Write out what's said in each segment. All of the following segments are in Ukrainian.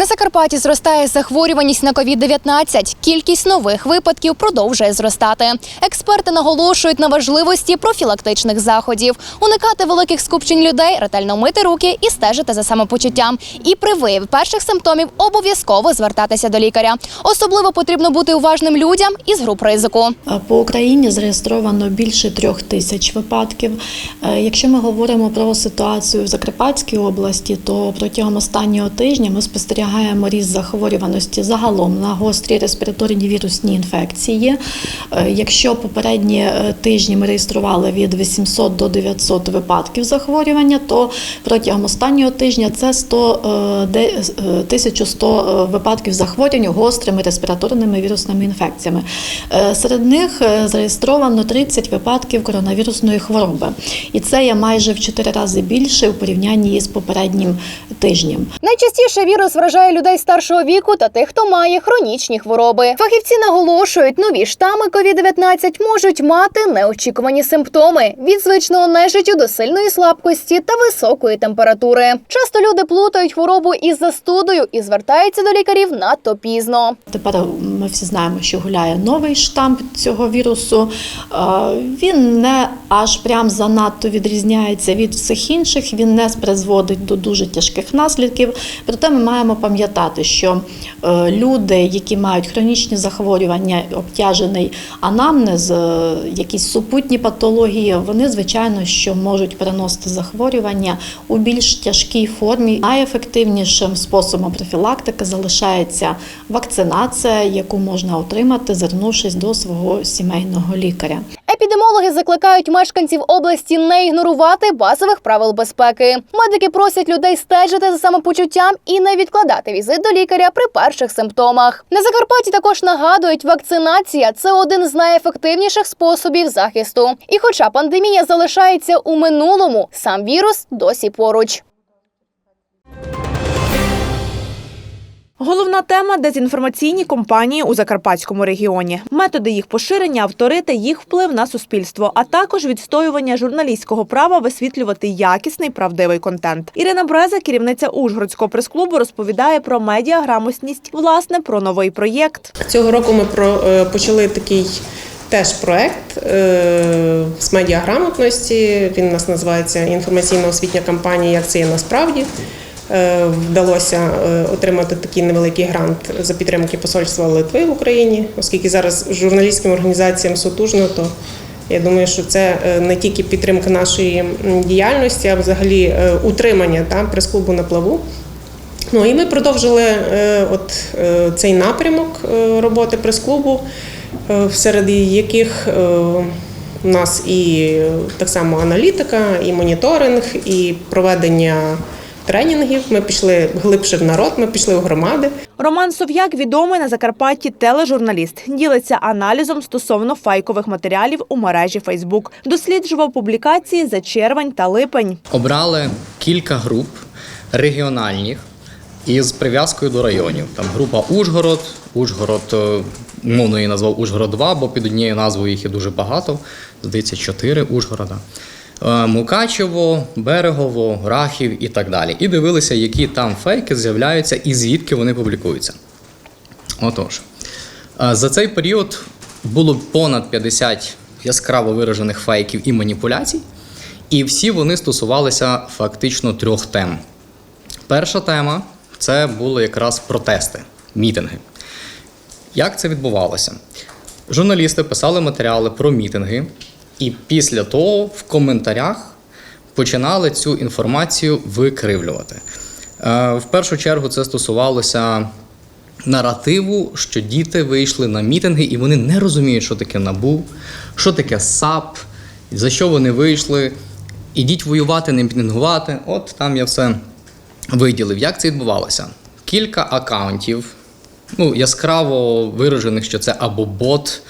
На Закарпатті зростає захворюваність на COVID-19. Кількість нових випадків продовжує зростати. Експерти наголошують на важливості профілактичних заходів, уникати великих скупчень людей, ретельно мити руки і стежити за самопочуттям. І при вияві перших симптомів обов'язково звертатися до лікаря. Особливо потрібно бути уважним людям із груп ризику. По Україні зареєстровано більше трьох тисяч випадків. Е, Якщо ми говоримо про ситуацію в Закарпатській області, то протягом останнього тижня ми спостерігаємо ріст захворюваності загалом на гострі респіраторні вірусні інфекції. Е, Якщо попередні е, тижні ми реєстрували від 800 до 900 випадків захворювання, то протягом останнього тижня це 100, е, де- е, 1100 випадків захворювань гострими респіраторними вірусними інфекціями. Серед них зареєстровано 30 випадків коронавірусної хвороби, і це є майже в 4 рази більше у порівнянні із попереднім тижнем. Найчастіше вірус вражає людей старшого віку та тих, хто має хронічні хвороби. Фахівці наголошують, нові штами COVID-19 можуть мати неочікувані симптоми від звичного нежиттю до сильної слабкості та високої температури. Часто люди плутають хворобу із застудою і звертаються до лікарів надто пізно. Тепер ми всі знаємо, що гуляє новий штамп цього вірусу. Е, Він не аж прям занадто відрізняється від всіх інших. Він не призводить до дуже тяжких наслідків. Проте ми маємо пам'ятати, що е, люди, які мають хронічні захворювання, обтяжений анамнез, е, якісь супутні патології, вони звичайно що можуть переносити захворювання у більш тяжкій формі. Найефективнішим способом профілактики залишається вакцинація, яку можна отримати, звернувшись до свого сімейного лікаря. Епідемологи закликають мешканців області не ігнорувати базових правил безпеки. Медики просять людей стежити за самопочуттям і не відкладати візит до лікаря при перших симптомах. На Закарпатті також нагадують, вакцинація це один з найефективніших способів захисту. І хоча пандемія залишається у минулому, сам вірус досі поруч. Головна тема дезінформаційні кампанії у закарпатському регіоні, методи їх поширення, автори та їх вплив на суспільство, а також відстоювання журналістського права висвітлювати якісний правдивий контент. Ірина Бреза, керівниця Ужгородського прес-клубу, розповідає про медіаграмотність, власне, про новий проєкт. Цього року ми про, е, почали такий теж проект е, з медіаграмотності. Він у нас називається інформаційно-освітня кампанія Як це є насправді. Е, Вдалося е, отримати такий невеликий грант за підтримки Посольства Литви в Україні, оскільки зараз журналістським організаціям сутужно, то я думаю, що це е, не тільки підтримка нашої діяльності, а взагалі утримання та, прес-клубу на плаву. Ну і ми продовжили от цей напрямок роботи прес-клубу, серед яких у нас і так само аналітика, і моніторинг, і проведення тренінгів. Ми пішли глибше в народ, ми пішли в громади. Роман Сов'як відомий на Закарпатті тележурналіст. Ділиться аналізом стосовно фейкових матеріалів у мережі Фейсбук. Досліджував публікації за червень та липень. обрали кілька груп регіональних із прив'язкою до районів. Там група Ужгород, Ужгород, е, умовно її назвав Ужгород 2, бо під однією назвою їх є дуже багато. Здається, чотири Ужгорода. Е, Мукачево, Берегово, Рахів і так далі. І дивилися, які там фейки з'являються і звідки вони публікуються. Отож, е, за цей період було понад 50 яскраво виражених фейків і маніпуляцій, і всі вони стосувалися фактично трьох тем. Перша тема це були якраз протести, мітинги. Як це відбувалося? Журналісти писали матеріали про мітинги, і після того в коментарях починали цю інформацію викривлювати. Е, В першу чергу це стосувалося наративу, що діти вийшли на мітинги і вони не розуміють, що таке набу, що таке САП, за що вони вийшли. Ідіть воювати, не мітингувати. От там я все виділив. Як це відбувалося? Кілька акаунтів, ну, яскраво виражених, що це або бот,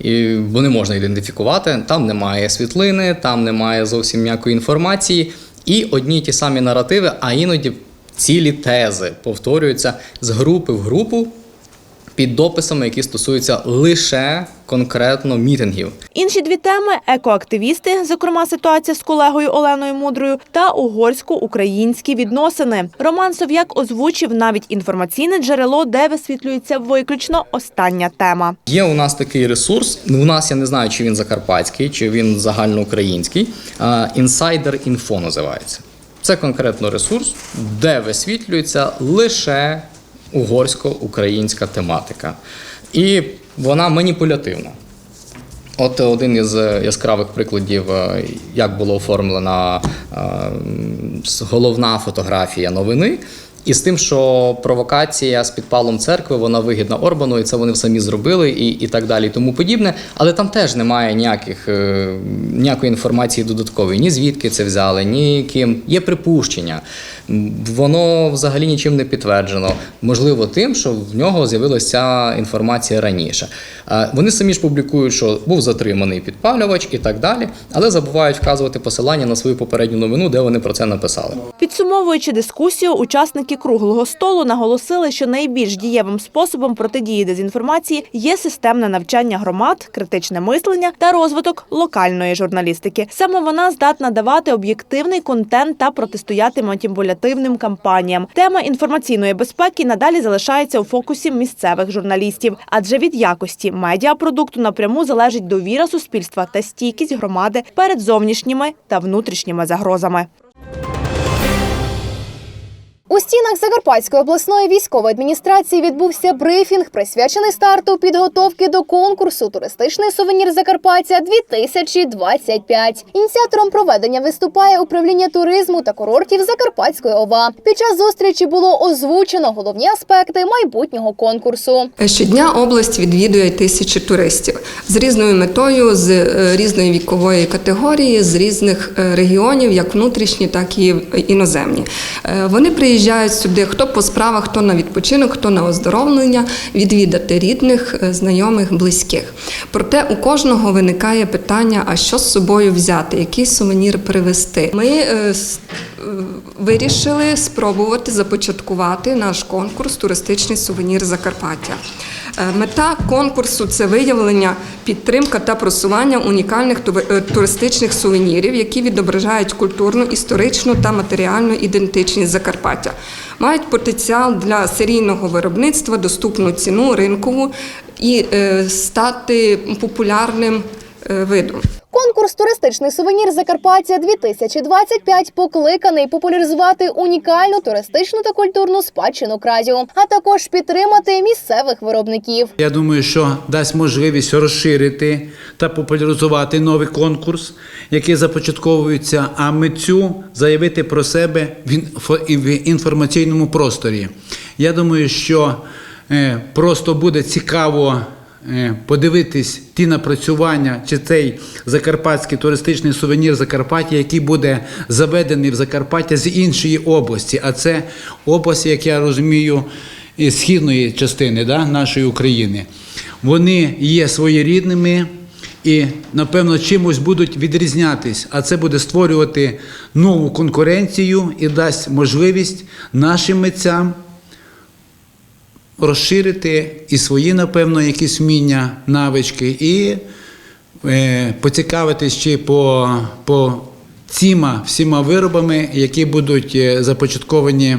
і бо не можна ідентифікувати. Там немає світлини, там немає зовсім ніякої інформації. І одні ті самі наративи, а іноді цілі тези повторюються з групи в групу під дописами, які стосуються лише конкретно мітингів. Інші дві теми екоактивісти, зокрема ситуація з колегою Оленою Мудрою, та угорсько-українські відносини. Роман Сов'як озвучив навіть інформаційне джерело, де висвітлюється виключно остання тема. Є у нас такий ресурс. ну, У нас я не знаю, чи він закарпатський, чи він загальноукраїнський. Інсайдер інфо називається. Це конкретно ресурс, де висвітлюється лише угорсько-українська тематика. І вона маніпулятивна. От один із е, яскравих прикладів, е, як була оформлена е, головна фотографія новини. І з тим, що провокація з підпалом церкви вона вигідна Орбану, і це вони самі зробили, і, і так далі, і тому подібне. Але там теж немає ніяких, ніякої інформації додаткової, ні звідки це взяли, ні ким. Є припущення. Воно взагалі нічим не підтверджено. Можливо, тим, що в нього з'явилася інформація раніше. Е, Вони самі ж публікують, що був затриманий підпалювач і так далі, але забувають вказувати посилання на свою попередню новину, де вони про це написали. Підсумовуючи дискусію, учасники круглого столу наголосили, що найбільш дієвим способом протидії дезінформації є системне навчання громад, критичне мислення та розвиток локальної журналістики. Саме вона здатна давати об'єктивний контент та протистояти маніпулятивним кампаніям. Тема інформаційної безпеки надалі залишається у фокусі місцевих журналістів, адже від якості медіапродукту напряму залежить довіра суспільства та стійкість громади перед зовнішніми та внутрішніми загрозами. У стінах Закарпатської обласної військової адміністрації відбувся брифінг, присвячений старту підготовки до конкурсу Туристичний сувенір Закарпаття 2025 Ініціатором проведення виступає управління туризму та курортів Закарпатської ОВА. Під час зустрічі було озвучено головні аспекти майбутнього конкурсу. Щодня область відвідує тисячі туристів з різною метою, з е, різної вікової категорії, з різних е, регіонів, як внутрішні, так і іноземні. Е, Вони приїжджають сюди хто по справах, хто на відпочинок, хто на оздоровлення, відвідати рідних, е, знайомих, близьких. Проте у кожного виникає питання: а що з собою взяти, який сувенір привезти? Ми е, е, вирішили спробувати започаткувати наш конкурс Туристичний сувенір Закарпаття. Е, Мета конкурсу це виявлення, підтримка та просування унікальних е, туристичних сувенірів, які відображають культурну, історичну та матеріальну ідентичність Закарпаття. Мають потенціал для серійного виробництва, доступну ціну ринкову і е, стати популярним видом. Конкурс Туристичний сувенір Закарпаття 2025 покликаний популяризувати унікальну туристичну та культурну спадщину краю, а також підтримати місцевих виробників. Я думаю, що дасть можливість розширити та популяризувати новий конкурс, який започатковується, а митцю заявити про себе в інфо- в інформаційному просторі. Я думаю, що е, просто буде цікаво. Е, Подивитись ті напрацювання, чи цей закарпатський туристичний сувенір Закарпаття, який буде заведений в Закарпаття з іншої області. А це область, як я розумію, із східної частини да, нашої України. Вони є своєрідними і, напевно, чимось будуть відрізнятись, а це буде створювати нову конкуренцію і дасть можливість нашим митцям розширити і свої, напевно, якісь вміння, навички, і е, поцікавитись чи по, по ціма всіма виробами, які будуть е, започатковані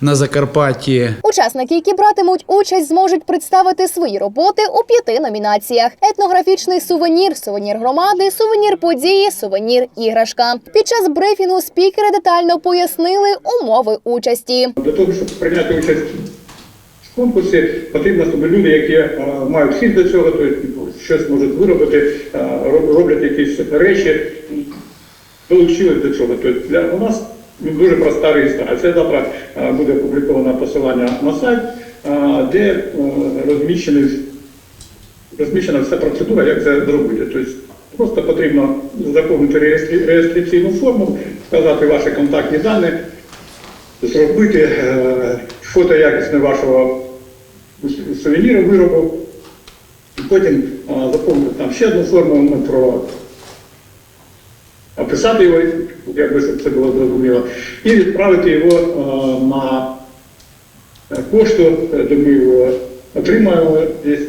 на Закарпатті. Учасники, які братимуть участь, зможуть представити свої роботи у п'яти номінаціях: етнографічний сувенір, сувенір громади, сувенір події, сувенір іграшка. Під час брифінгу спікери детально пояснили умови участі. Для того, щоб прийняти участь конкурсі, потрібно, щоб люди, які е, мають хід до цього, тобто типу, щось можуть виробити, е, роблять якісь речі, долучились до цього. Тобто для у нас дуже проста реєстрація. Завтра е, буде опубліковано посилання на сайт, де розміщений розміщена вся процедура, як це зробити. Тобто просто потрібно заповнити реєстраційну форму, вказати ваші контактні дані, зробити фото якісне вашого сувеніру виробу, і потім е, заповнити там ще одну форму про описати його, якби щоб це було зрозуміло, і відправити його е, на е, пошту, е, де ми його отримаємо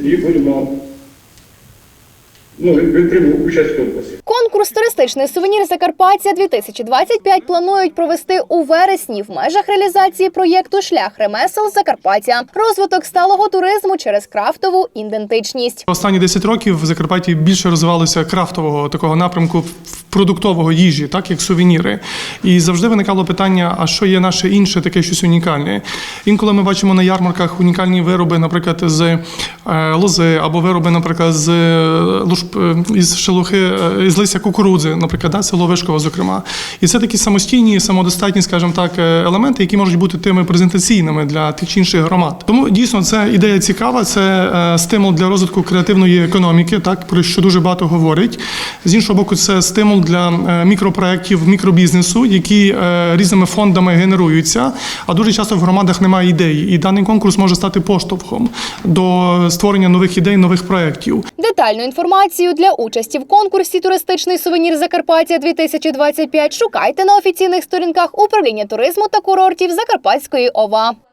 і будемо ну, він участь в конкурсі. Конкурс туристичний сувенір Закарпаття 2025 планують провести у вересні в межах реалізації проєкту Шлях ремесел Закарпаття, розвиток сталого туризму через крафтову ідентичність. Останні 10 років в Закарпатті більше розвивалося крафтового такого напрямку в- продуктового їжі, так як сувеніри. І завжди виникало питання: а що є наше інше таке щось унікальне? Інколи ми бачимо на ярмарках унікальні вироби, наприклад, з е, лози, або вироби, наприклад, з е, е, із шелухи із листя кукурудзи, наприклад, да, село Вишково, зокрема. І це такі самостійні, самодостатні, скажімо так, елементи, які можуть бути тими презентаційними для тих чи інших громад. Тому дійсно це ідея цікава, це стимул для розвитку креативної економіки, так про що дуже багато говорить. З іншого боку, це стимул для е, мікропроєктів, мікробізнесу, які е, різними фондами генеруються. А дуже часто в громадах немає ідеї, і даний конкурс може стати поштовхом до створення нових ідей, нових проєктів. Детальну інформацію для участі в конкурсі Туристичний сувенір Закарпаття 2025 шукайте на офіційних сторінках управління туризму та курортів Закарпатської ОВА.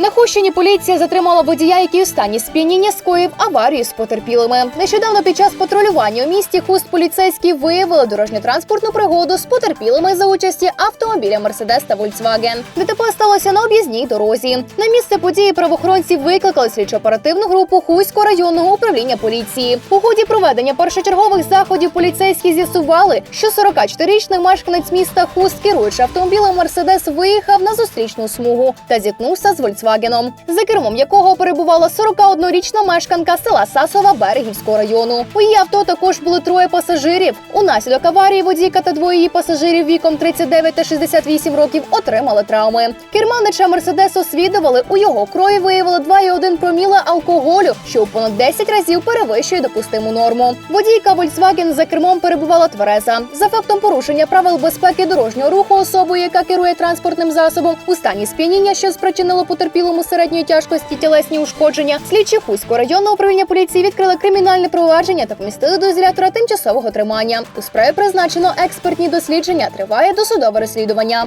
На Хущині поліція затримала водія, який у стані сп'яніння скоїв аварію з потерпілими. Нещодавно під час патрулювання у місті Хуст поліцейські виявили дорожньо-транспортну пригоду з потерпілими за участі автомобіля Мерседес та Volkswagen. ДТП сталося на об'їзній дорозі. На місце події правоохоронці викликали слідчо-оперативну групу Хуського районного управління поліції. У ході проведення першочергових заходів поліцейські з'ясували, що 44-річний мешканець міста Хуст, керуючи автомобілем Мерседес, виїхав на зустрічну смугу та зіткнувся з Volkswagen, за кермом якого перебувала 41-річна мешканка села Сасова Берегівського району. У її авто також були троє пасажирів. Унаслідок аварії водійка та двоє її пасажирів віком 39 та 68 років отримали травми. Керманича Мерседес освідували, у його крові виявили 2,1 проміла алкоголю, що у понад 10 разів перевищує допустиму норму. Водійка Volkswagen за кермом перебувала твереза. За фактом порушення правил безпеки дорожнього руху особою, яка керує транспортним засобом, у стані сп'яніння, що спричинило потерпілому середньої тяжкості тілесні ушкодження. Слідчі Хуського районного управління поліції відкрили кримінальне провадження та помістили до ізолятора тимчасового тримання. У справі призначено експертні дослідження. Триває досудове розслідування.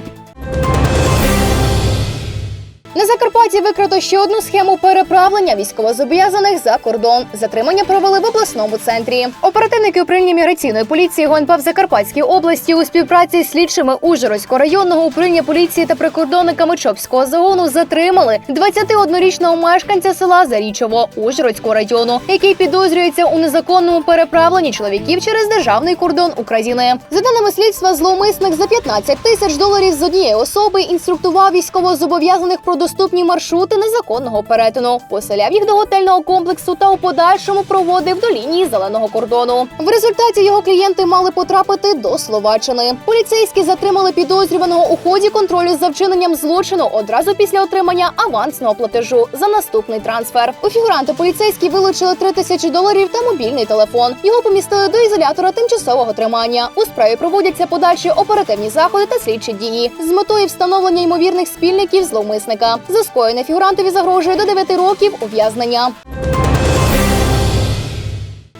На Закарпатті викрито ще одну схему переправлення військовозобов'язаних за кордон. Затримання провели в обласному центрі. Оперативники управління міграційної поліції ГУНП в Закарпатській області у співпраці з слідчими Ужгородського районного управління поліції та прикордонниками Чопського загону затримали 21-річного мешканця села Зарічово Ужгородського району, який підозрюється у незаконному переправленні чоловіків через державний кордон України. За даними слідства, зловмисник за 15 тисяч доларів з однієї особи інструктував військовозобов'язаних про доступні маршрути незаконного перетину, поселяв їх до готельного комплексу та у подальшому проводив до лінії зеленого кордону. В результаті його клієнти мали потрапити до Словаччини. Поліцейські затримали підозрюваного у ході контролю за вчиненням злочину одразу після отримання авансного платежу за наступний трансфер. У фігуранта поліцейські вилучили 3 тисячі доларів та мобільний телефон. Його помістили до ізолятора тимчасового тримання. У справі проводяться подальші оперативні заходи та слідчі дії з метою встановлення ймовірних спільників зловмисника. За скоєне фігурантові загрожує до 9 років ув'язнення.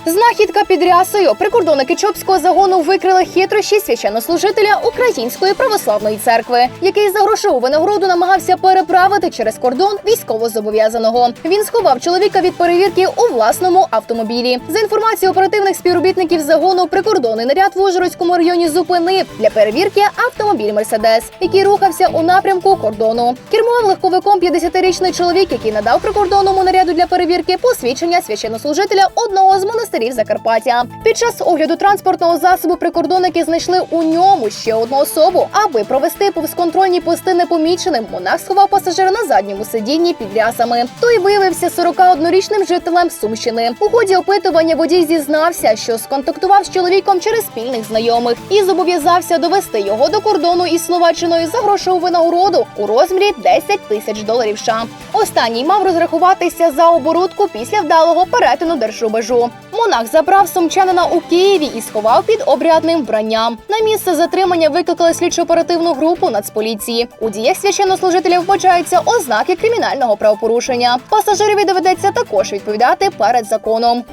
Знахідка під рясою. Прикордонники Чопського загону викрили хитрощі священнослужителя Української православної церкви, який за грошову винагороду намагався переправити через кордон військовозобов'язаного. Він сховав чоловіка від перевірки у власному автомобілі. За інформацією оперативних співробітників загону, прикордонний наряд в Ужгородському районі зупинив для перевірки автомобіль Мерседес, який рухався у напрямку кордону. Кермував легковиком 50-річний чоловік, який надав прикордонному наряду для перевірки посвідчення священнослужителя одного з монастирів Закарпаття. Під час огляду транспортного засобу прикордонники знайшли у ньому ще одну особу. Аби провести повзконтрольні пости непоміченим, монах сховав пасажира на задньому сидінні під рясами. Той виявився 41-річним жителем Сумщини. У ході опитування водій зізнався, що сконтактував з чоловіком через спільних знайомих і зобов'язався довести його до кордону із Словаччиною за грошову винагороду у розмірі 10 тисяч доларів. США. Останній мав розрахуватися за оборудку після вдалого перетину держрубежу. Монах забрав сумчанина у Києві і сховав під обрядним вбранням. На місце затримання викликали слідчо-оперативну групу Нацполіції. У діях священнослужителя вбачаються ознаки кримінального правопорушення. Пасажирові доведеться також відповідати перед законом.